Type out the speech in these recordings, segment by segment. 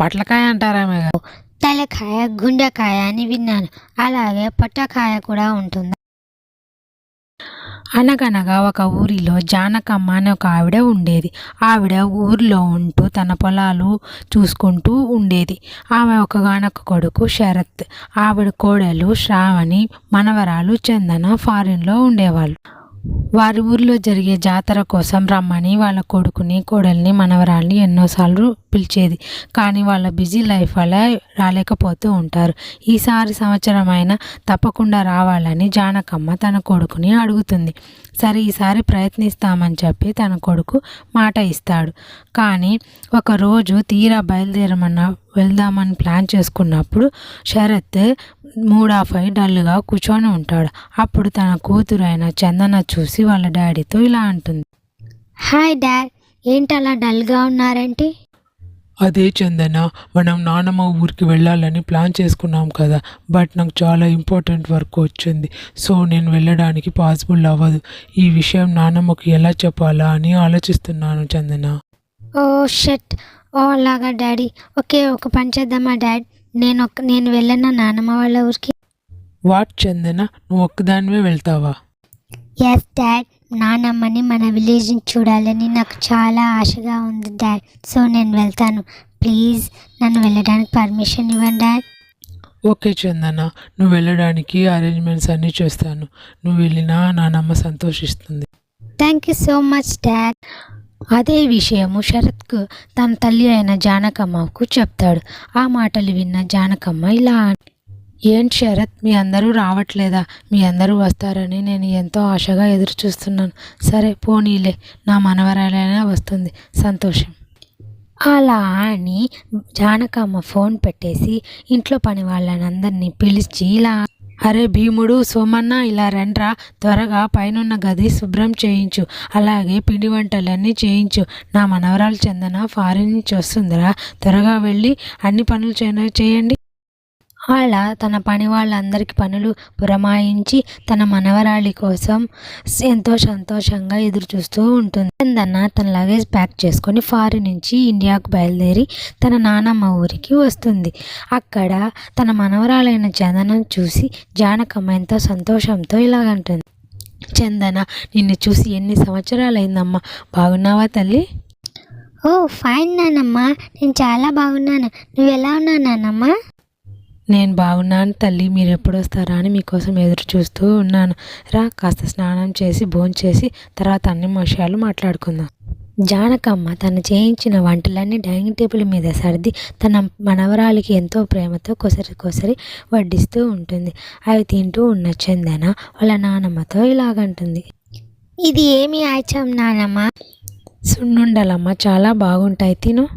పొట్లకాయ అంటారామే కదా తలకాయ గుండెకాయ అని విన్నాను. అలాగే పొట్టకాయ కూడా ఉంటుందా. అనగనగా ఒక ఊరిలో జానకమ్మ అనే ఒక ఆవిడ ఉండేది. ఆవిడ ఊరిలో ఉంటూ తన పొలాలు చూసుకుంటూ ఉండేది. ఆమె ఒకగానొక కొడుకు శరత్. ఆవిడ కోడలు శ్రావణి మనవరాలు చందన ఫారిన్లో ఉండేవాళ్ళు. వారి ఊరిలో జరిగే జాతర కోసం రమ్మని వాళ్ళ కొడుకుని కోడల్ని మనవరాల్ని ఎన్నోసార్లు పిలిచేది. కానీ వాళ్ళ బిజీ లైఫ్ వల్ల రాలేకపోతూ ఉంటారు. ఈసారి సంవత్సరం అయినా తప్పకుండా రావాలని జానకమ్మ తన కొడుకుని అడుగుతుంది. సరే ఈసారి ప్రయత్నిస్తామని చెప్పి తన కొడుకు మాట ఇస్తాడు. కానీ ఒకరోజు తీరా బయలుదేరమన్న వెళ్దామని ప్లాన్ చేసుకున్నప్పుడు శరత్ మూడ్ ఆఫ్ అయి డల్గా కూర్చొని ఉంటాడు. అప్పుడు తన కూతురైన చందన చూసి వాళ్ళ డాడీతో ఇలా అంటుంది. హాయ్ డాడ్ ఏంటి అలా డల్గా ఉన్నారేంటి? అదే చందన మనం నానమ్మ ఊరికి వెళ్ళాలని ప్లాన్ చేసుకున్నాం కదా బట్ నాకు చాలా ఇంపార్టెంట్ వర్క్ వచ్చింది సో నేను వెళ్ళడానికి పాసిబుల్ అవ్వదు. ఈ విషయం నానమ్మకు ఎలా చెప్పాలా అని ఆలోచిస్తున్నాను చందన. ఓ షెట్. ఓ అలాగా డాడీ. ఓకే ఒక పని చేద్దామా డాడ్? నేను ఒక నేను వెళ్ళిన నాన్నమ్మ వాళ్ళ ఊరికి. వాట్ చందన? నువ్వు ఒక్కదానివే వెళ్తావా? Yes dad. నానమ్మని మన విలేజ్ని చూడాలని నాకు చాలా ఆశగా ఉంది డాడ్. సో నేను వెళ్తాను. ప్లీజ్ నన్ను వెళ్ళడానికి పర్మిషన్ ఇవ్వండి డాడ్. ఓకే చందన. నువ్వు వెళ్ళడానికి అరేంజ్మెంట్స్ అన్నీ చేస్తాను. నువ్వు వెళ్ళినా నానమ్మ సంతోషిస్తుంది. Thank you so much dad. అదే విషయము శరత్కు తన తల్లి అయిన జానకమ్మకు చెప్తాడు. ఆ మాటలు విన్న జానకమ్మ ఇలా ఏం ఏంటి శరత్ మీ అందరూ రావట్లేదా? మీ అందరూ వస్తారని నేను ఎంతో ఆశగా ఎదురు చూస్తున్నాను సరే పోనీలే. నా మనవరాలైనా వస్తుంది. సంతోషం. అలా అని జానకమ్మ ఫోన్ పెట్టేసి ఇంట్లో పని వాళ్ళని అందరినీ పిలిచి ఇలా అరే భీముడు సోమన్న ఇలా రండ్రా. త్వరగా పైనున్న గది శుభ్రం చేయించు. అలాగే పిండి వంటలన్నీ చేయించు. నా మనవరాలు చందన ఫారిన్ నుంచి వస్తుందిరా. త్వరగా వెళ్ళి అన్ని పనులు చేయ చేయండి. అలా తన పని వాళ్ళందరికీ పనులు పురమాయించి తన మనవరాలి కోసం ఎంతో సంతోషంగా ఎదురు చూస్తూ ఉంటుంది. చందన్న తన లగేజ్ ప్యాక్ చేసుకొని ఫారిన్ నుంచి ఇండియాకు బయలుదేరి తన నానమ్మ ఊరికి వస్తుంది. అక్కడ తన మనవరాలైన చందనం చూసి జానకమ్మ ఎంతో సంతోషంతో ఇలాగంటుంది. చందన నిన్ను చూసి ఎన్ని సంవత్సరాలైందమ్మా? బాగున్నావా తల్లి? ఓ ఫైన్ నానమ్మ. నేను చాలా బాగున్నాను. నువ్వు ఎలా ఉన్నావు నానమ్మ? నేను బాగున్నాను తల్లి మీరు ఎప్పుడు వస్తారా అని మీకోసం ఎదురు చూస్తూ ఉన్నాను. రా కాస్త స్నానం చేసి భోంచేసి తర్వాత అన్ని విషయాలు మాట్లాడుకుందాం. జానకమ్మ తను చేయించిన వంటలన్నీ డైనింగ్ టేబుల్ మీద సర్ది తన మనవరాలికి ఎంతో ప్రేమతో కొసరి కొసరి వడ్డిస్తూ ఉంటుంది. అవి తింటూ ఉన్న చందన వాళ్ళ నానమ్మతో ఇలాగంటుంది. ఇది ఏమి ఆచాం నానమ్మ? సున్నుండలమ్మ చాలా బాగుంటాయి తిను.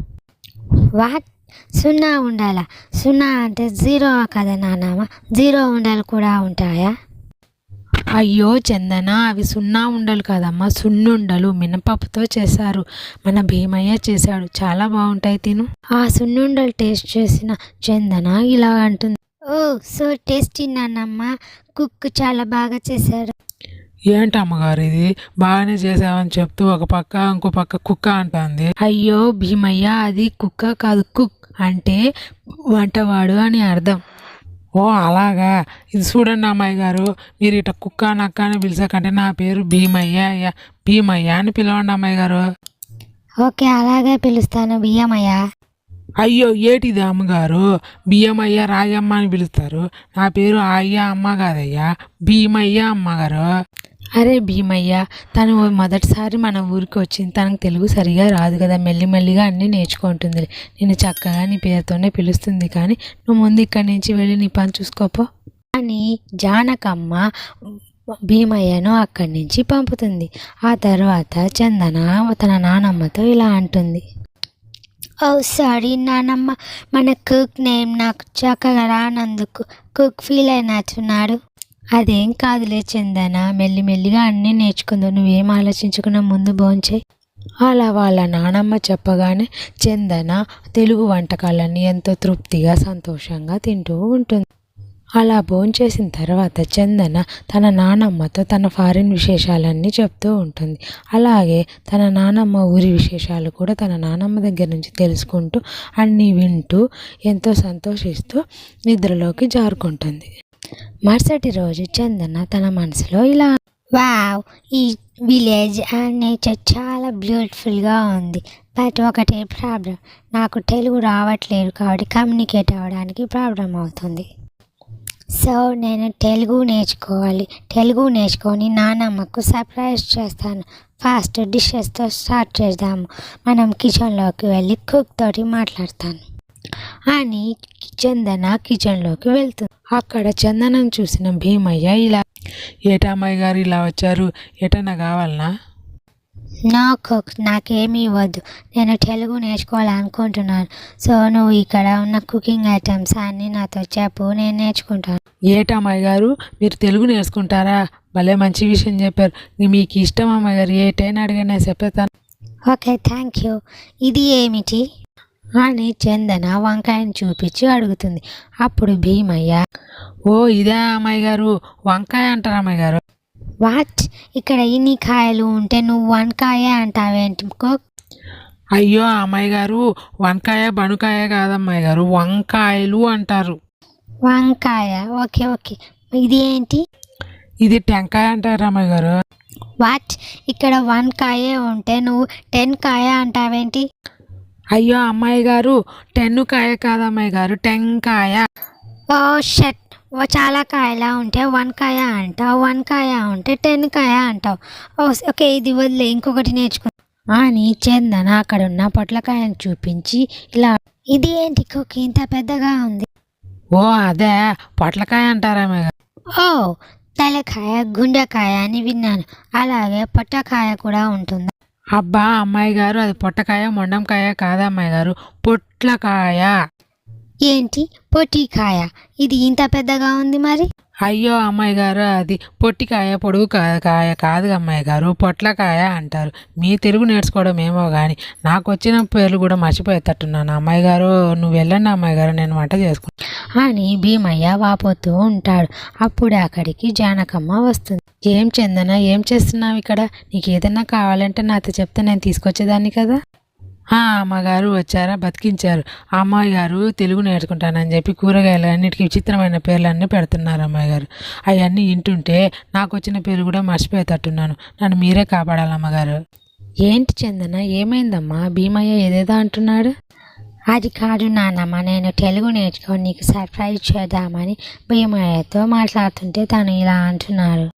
వాట్? సున్నా ఉండాలా? సున్నా అంటే జీరో కదా నానమ్మ జీరో ఉండాలి కూడా ఉంటాయా? అయ్యో చందన అవి సున్నా ఉండలు కాదమ్మా. సున్నుండలు మినపప్పుతో చేశారు. మన భీమయ్య చేశాడు. చాలా బాగుంటాయి తిను. ఆ సున్నుండలు టేస్ట్ చేసిన చందన ఇలా అంటుంది. ఓ సో టేస్టీ నానమ్మ కుక్ చాలా బాగా చేశారు. ఏంటి అమ్మగారు ఇది? బాగానే చేసావని చెప్తూ ఒక పక్క ఇంకో పక్క కుక్క అంటుంది. అయ్యో భీమయ్య అది కుక్క కాదు. కుక్ అంటే వంటవాడు అని అర్థం. ఓ అలాగా. ఇది చూడండి అమ్మాయి గారు. మీరు ఇట కుక్క నక్క అని పిలిచాకంటే నా పేరు భీమయ్య అయ్య. భీమయ్య అని పిలవండి అమ్మాయి గారు. ఓకే అలాగే పిలుస్తాను బియ్యమయ్య అయ్యో ఏటిది అమ్మగారు? బియ్యమయ్య రాయమ్మ అని పిలుస్తారు. నా పేరు అయ్య అమ్మ కాదయ్యా. భీమయ్య అమ్మగారు. అరే భీమయ్య తను మొదటిసారి మన ఊరికి వచ్చింది. తనకు తెలుగు సరిగా రాదు కదా. మెల్లిమెల్లిగా అన్నీ నేర్చుకుంటుంది. నేను చక్కగా నీ పేరుతోనే పిలుస్తుంది కానీ నువ్వు ముందు ఇక్కడి నుంచి వెళ్ళి నీ పని చూసుకోపో. అని జానకమ్మ భీమయ్యను అక్కడి నుంచి పంపుతుంది. ఆ తర్వాత చందన తన నానమ్మతో ఇలా అంటుంది. ఓ సారీ నానమ్మ మన కుక్ నేమ్ నాకు చక్కగా రానందుకు. Cook feel అయినట్టున్నాడు. అదేం కాదులే చందన మెల్లిమెల్లిగా అన్నీ నేర్చుకుందో. నువ్వేం ఆలోచించకుండా ముందు భోంచే. అలా వాళ్ళ నానమ్మ చెప్పగానే చందన తెలుగు వంటకాలన్నీ ఎంతో తృప్తిగా సంతోషంగా తింటూ ఉంటుంది. అలా భోంచేసిన తర్వాత చందన తన నానమ్మతో తన ఫారిన్ విశేషాలన్నీ చెప్తూ ఉంటుంది. అలాగే తన నానమ్మ ఊరి విశేషాలు కూడా తన నానమ్మ దగ్గర నుంచి తెలుసుకుంటూ అన్నీ వింటూ ఎంతో సంతోషిస్తూ నిద్రలోకి జారుకుంటుంది. మరుసటి రోజు చందన తన మనసులో ఇలా వావ్ ఈ విలేజ్ అండ్ నేచర్ చాలా బ్యూటిఫుల్గా ఉంది. బట్ ఒకటే ప్రాబ్లం నాకు తెలుగు రావట్లేదు కాబట్టి కమ్యూనికేట్ అవ్వడానికి ప్రాబ్లం అవుతుంది. సో నేను తెలుగు నేర్చుకోవాలి. తెలుగు నేర్చుకొని నానమ్మకు సర్ప్రైజ్ చేస్తాను. ఫాస్ట్ డిషెస్తో స్టార్ట్ చేద్దాము. మనం కిచెన్లోకి వెళ్ళి కుక్ తోటి మాట్లాడతాను. అని చందన కిచెన్లోకి వెళ్తుంది. అక్కడ చందనం చూసిన భీమయ్య ఇలా ఏటా అమ్మాయి గారు ఇలా వచ్చారు ఏటన్నా కావాలనా? నో కుక్ నాకేమీ ఇవ్వద్దు నేను తెలుగు నేర్చుకోవాలనుకుంటున్నాను. సో నువ్వు ఇక్కడ ఉన్న కుకింగ్ ఐటమ్స్ అన్నీ నాతో చెప్పు నేను నేర్చుకుంటాను. ఏటా అమ్మాయి గారు మీరు తెలుగు నేర్చుకుంటారా? భలే మంచి విషయం చెప్పారు. మీకు ఇష్టం అమ్మాయి గారు ఏటైనా అడిగినా చెప్పేస్తాను. Okay thank you. ఇది ఏమిటి? అని చందన వంకాయని చూపించి అడుగుతుంది. అప్పుడు భీమయ్య ఓ ఇదే అమ్మాయి గారు వంకాయ అంటారు అమ్మాయి గారు. వాట్? ఇక్కడ ఇన్ని కాయలు ఉంటే నువ్వు వంకాయ అంటావేంటి? కుక్ అయ్యో అమ్మాయి గారు వంకాయ బనుకాయ కాదమ్మాయి గారు వంకాయలు అంటారు. వంకాయ? Okay okay. ఇది ఏంటి? ఇది టెంకాయ అంటారు అమ్మాయి గారు. వాట్? ఇక్కడ వంకాయే ఉంటే నువ్వు టెన్ కాయ అంటావేంటి? అయ్యో అమ్మాయి గారు టెన్ను కాయ కాదమ్మాయి గారు టెంకాయ ఓ షట్ ఓ చాలా కాయలా ఉంటే వంకాయ అంటావు వంకాయ ఉంటే టెన్ కాయ అంటావు. ఓకే ఇది వదిలే ఇంకొకటి నేర్చుకో. అని చందన అక్కడున్న పొట్లకాయను చూపించి ఇలా ఇది ఏంటి కుక్ ఇంత పెద్దగా ఉంది? ఓ అదే పొట్లకాయ అంటారు గారు. ఓ తలకాయ గుండెకాయ అని విన్నాను. అలాగే పొట్టకాయ కూడా ఉంటుంది. అబ్బా అమ్మాయి గారు అది పొట్టకాయ మొండంకాయ కాదమ్మాయి గారు? పొట్లకాయ. ఏంటి? పొట్టికాయ. ఇది ఇంత పెద్దగా ఉంది మరి? అయ్యో అమ్మాయి గారు అది పొట్టికాయ పొడుగు కా- కాయ కాదు అమ్మాయి గారు పొట్లకాయ అంటారు. మీ తెలుగు నేర్చుకోవడం ఏమో కానీ నాకు వచ్చిన పేర్లు కూడా మర్చిపోయేటట్టున్నాను. అమ్మాయి గారు నువ్వు వెళ్ళండి అమ్మాయి గారు నేను వంట చేసుకుంటాను అని భీమయ్య వాపోతూ ఉంటాడు. అప్పుడు అక్కడికి జానకమ్మ వస్తుంది. ఏం చందన ఏం చేస్తున్నావు ఇక్కడ? నీకు ఏదైనా కావాలంటే నాతో చెప్తే నేను తీసుకొచ్చేదాన్ని కదా? అమ్మగారు వచ్చారా? బతికించారు. అమ్మాయి గారు తెలుగు నేర్చుకుంటానని చెప్పి కూరగాయలు అన్నిటికీ విచిత్రమైన పేర్లన్నీ పెడుతున్నారు అమ్మాయి గారు అవన్నీ వింటుంటే నాకు వచ్చిన పేరు కూడా మర్చిపోయేటట్టున్నాను. నన్ను మీరే కాపాడాలి అమ్మగారు. ఏంటి చందన? ఏమైందమ్మా? భీమయ్య ఏదేదో అంటున్నాడు. అది కాదు నాన్నమ్మ నేను తెలుగు నేర్చుకొని నీకు సర్ప్రైజ్ చేద్దామని భీమయ్యతో మాట్లాడుతుంటే తను ఇలా అంటున్నారు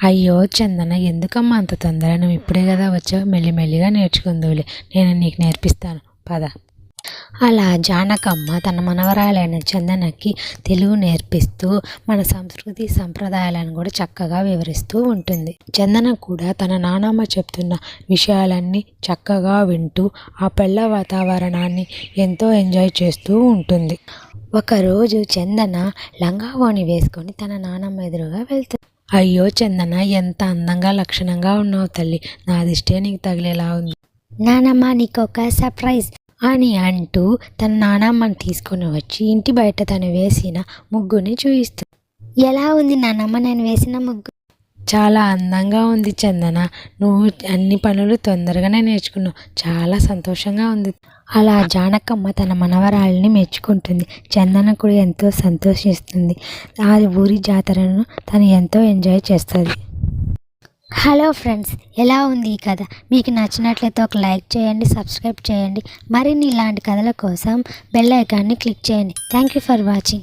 అయ్యో చందన ఎందుకమ్మా అంత తొందర నువ్వు ఇప్పుడే కదా వచ్చావు. మెల్లిమెల్లిగా నేర్చుకుందువులే. నేను నీకు నేర్పిస్తాను. పద. అలా జానకమ్మ తన మనవరాలైన చందనకి తెలుగు నేర్పిస్తూ మన సంస్కృతి సంప్రదాయాలను కూడా చక్కగా వివరిస్తూ ఉంటుంది. చందన కూడా తన నానమ్మ చెప్తున్న విషయాలన్నీ చక్కగా వింటూ ఆ పెళ్ళ వాతావరణాన్ని ఎంతో ఎంజాయ్ చేస్తూ ఉంటుంది. ఒకరోజు చందన లంగావోణి వేసుకొని తన నానమ్మ ఎదురుగా వెళ్తుంది అయ్యో చందన ఎంత అందంగా లక్షణంగా ఉన్నావు తల్లి. నా దిష్టే నీకు తగిలేలా ఉంది. నానమ్మ నీకు ఒక సర్ప్రైజ్ అని అంటూ తన నానమ్మని తీసుకొని వచ్చి ఇంటి బయట తను వేసిన ముగ్గుని చూయిస్తుంది ఎలా ఉంది నానమ్మ? నేను వేసిన ముగ్గు. చాలా అందంగా ఉంది చందన. నువ్వు అన్ని పనులు తొందరగానే నేర్చుకున్నావు. చాలా సంతోషంగా ఉంది. అలా జానకమ్మ తన మనవరాలిని మెచ్చుకుంటుంది. చందన కూడా ఎంతో సంతోషిస్తుంది. ఆ ఊరి జాతరను తను ఎంతో ఎంజాయ్ చేస్తుంది. హలో ఫ్రెండ్స్ ఎలా ఉంది ఈ కథ? మీకు నచ్చినట్లయితే ఒక లైక్ చేయండి సబ్స్క్రైబ్ చేయండి. మరిన్ని ఇలాంటి కథల కోసం బెల్ ఐకాన్ని క్లిక్ చేయండి. Thank you for watching.